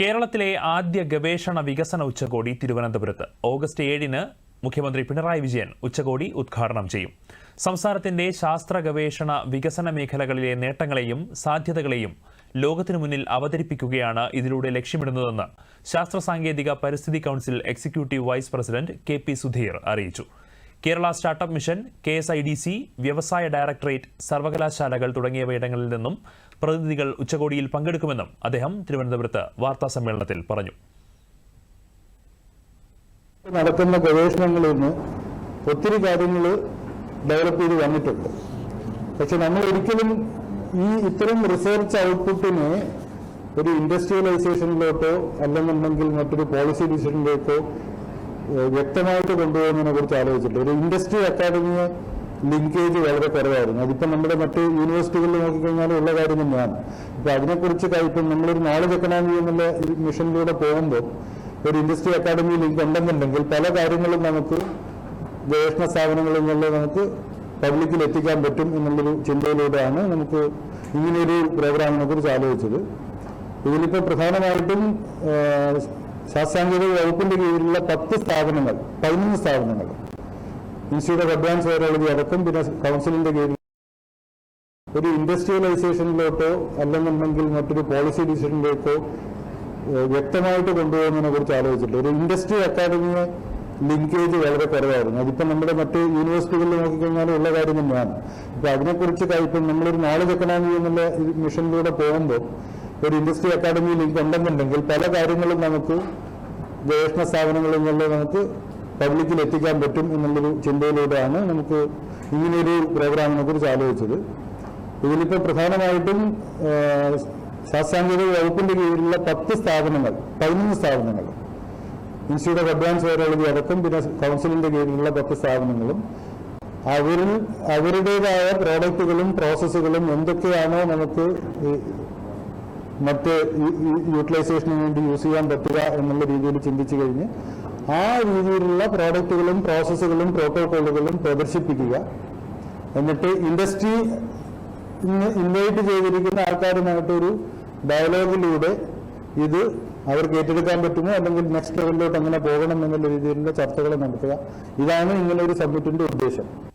കേരളത്തിലെ ആദ്യ ഗവേഷണ വികസന ഉച്ചകോടി തിരുവനന്തപുരത്ത്. ഓഗസ്റ്റ് ഏഴിന് മുഖ്യമന്ത്രി പിണറായി വിജയൻ ഉച്ചകോടി ഉദ്ഘാടനം ചെയ്യും. സംസ്ഥാനത്തിന്റെ ശാസ്ത്ര ഗവേഷണ വികസന മേഖലകളിലെ നേട്ടങ്ങളെയും സാധ്യതകളെയും ലോകത്തിനു മുന്നിൽ അവതരിപ്പിക്കുകയാണ് ഇതിലൂടെ ലക്ഷ്യമിടുന്നതെന്ന് ശാസ്ത്ര സാങ്കേതിക പരിസ്ഥിതി council executive vice president K P Sudheer അറിയിച്ചു. Kerala startup mission K S I D C വ്യവസായ ഡയറക്ടറേറ്റ് സർവകലാശാലകൾ തുടങ്ങിയവയിടങ്ങളിൽ നിന്നും പ്രതിനിധികൾ ഉച്ചകോടിയിൽ പങ്കെടുക്കുമെന്നും അദ്ദേഹം തിരുവനന്തപുരത്ത് വാർത്താ സമ്മേളനത്തിൽ പറഞ്ഞു. നടത്തുന്ന ഗവേഷണങ്ങളിൽ നിന്ന് ഒത്തിരി കാര്യങ്ങൾ ഡെവലപ്പ് ചെയ്ത് വന്നിട്ടുണ്ട്. പക്ഷെ നമ്മൾ ഒരിക്കലും ഈ ഇത്തരം റിസർച്ച് ഔട്ട്പുട്ടിനെ ഒരു ഇൻഡസ്ട്രിയലൈസേഷനിലോട്ടോ അല്ലെന്നുണ്ടെങ്കിൽ മറ്റൊരു പോളിസി ഡിസിഷനിലേക്കോ വ്യക്തമായിട്ട് കൊണ്ടുപോകുന്നതിനെ കുറിച്ച് ആലോചിച്ചിട്ടില്ല ഒരു ഇൻഡസ്ട്രി അക്കാദമിയ ലിങ്കേജ് വളരെ കുറവായിരുന്നു. അതിപ്പം നമ്മുടെ മറ്റ് യൂണിവേഴ്സിറ്റികളിൽ നോക്കിക്കഴിഞ്ഞാൽ ഉള്ള കാര്യം തന്നെയാണ്. ഇപ്പൊ അതിനെക്കുറിച്ച് കഴിപ്പം നമ്മളൊരു നോളജ് എക്കണോമി എന്നുള്ള മിഷനിലൂടെ പോകുമ്പോൾ ഒരു ഇൻഡസ്ട്രി അക്കാദമി ലിങ്ക് ഉണ്ടെന്നുണ്ടെങ്കിൽ പല കാര്യങ്ങളും നമുക്ക് ഗവേഷണ സ്ഥാപനങ്ങളിൽ നിന്നുള്ള നമുക്ക് പബ്ലിക്കിൽ എത്തിക്കാൻ പറ്റും എന്നുള്ളൊരു ചിന്തയിലൂടെയാണ് നമുക്ക് ഇങ്ങനെയൊരു പ്രോഗ്രാമിനെ കുറിച്ച് ആലോചിച്ചത്. ഇതിലിപ്പോൾ പ്രധാനമായിട്ടും ശാസ്ത്രാംഗിക വകുപ്പിന്റെ കീഴിലുള്ള പത്ത് സ്ഥാപനങ്ങൾ പതിനൊന്ന് സ്ഥാപനങ്ങൾ. ഇൻസ്റ്റിറ്റ്യൂട്ട് ഓഫ് അഡ്വാൻസ് വൈറോളജി അടക്കം പിന്നെ കൗൺസിലിന്റെ കീഴിൽ. ഒരു ഇൻഡസ്ട്രിയലൈസേഷനിലോട്ടോ അല്ലെന്നുണ്ടെങ്കിൽ മറ്റൊരു പോളിസി ഡിസിഷനിലേക്കോ വ്യക്തമായിട്ട് കൊണ്ടുപോകുന്നതിനെ കുറിച്ച് ആലോചിച്ചിട്ടില്ല. ഒരു ഇൻഡസ്ട്രി അക്കാദമിയെ ലിങ്കേജ് വളരെ കുറവായിരുന്നു. അതിപ്പോ നമ്മുടെ മറ്റ് യൂണിവേഴ്സിറ്റികളിൽ നോക്കിക്കഴിഞ്ഞാൽ ഉള്ള കാര്യം തന്നെയാണ്. ഇപ്പൊ അതിനെക്കുറിച്ച് ഇപ്പം നമ്മളൊരു നോളജ് എക്കണോമി എന്നുള്ള മിഷനിലൂടെ പോകുമ്പോൾ ഒരു ഇൻഡസ്ട്രി അക്കാദമി ലിങ്ക് ഉണ്ടെന്നുണ്ടെങ്കിൽ പല കാര്യങ്ങളും നമുക്ക് ഗവേഷണ സ്ഥാപനങ്ങളിൽ നിന്നുള്ള നമുക്ക് പബ്ലിക്കിൽ എത്തിക്കാൻ പറ്റും എന്നുള്ളൊരു ചിന്തയിലൂടെയാണ് നമുക്ക് ഇങ്ങനെയൊരു പ്രോഗ്രാമിനെ കുറിച്ച് ആലോചിച്ചത്. ഇതിലിപ്പോൾ പ്രധാനമായിട്ടും ശാസ്ത്രാങ്കേതിക വകുപ്പിന്റെ കീഴിലുള്ള പത്ത് സ്ഥാപനങ്ങൾ പതിനൊന്ന് സ്ഥാപനങ്ങൾ ഇൻസ്റ്റിറ്റ്യൂട്ട് ഓഫ് അഡ്വാൻസ് വൈറോളജി അടക്കം പിന്നെ കൗൺസിലിന്റെ കീഴിലുള്ള പത്ത് സ്ഥാപനങ്ങളും അവരിൽ അവരുടേതായ പ്രോഡക്റ്റുകളും പ്രോസസ്സുകളും എന്തൊക്കെയാണോ നമുക്ക് മറ്റ് യൂട്ടിലൈസേഷന് വേണ്ടി യൂസ് ചെയ്യാൻ പറ്റുക എന്നുള്ള രീതിയിൽ ചിന്തിച്ചു കഴിഞ്ഞ് ആ രീതിയിലുള്ള പ്രോഡക്റ്റുകളും പ്രോസസ്സുകളും പ്രോട്ടോകോളുകളും പ്രദർശിപ്പിക്കുക. എന്നിട്ട് ഇൻഡസ്ട്രി ഇൻവൈറ്റ് ചെയ്തിരിക്കുന്ന ആൾക്കാരുമായിട്ടൊരു ഡയലോഗിലൂടെ ഇത് അവർക്ക് ഏറ്റെടുക്കാൻ പറ്റുമോ? അല്ലെങ്കിൽ നെക്സ്റ്റ് ലെവലിലോട്ട് എങ്ങനെ പോകണം എന്നുള്ള രീതിയിലുള്ള ചർച്ചകൾ നടത്തുക. ഇതാണ് ഇങ്ങനെ ഒരു സബ്മിറ്റിന്റെ ഉദ്ദേശം.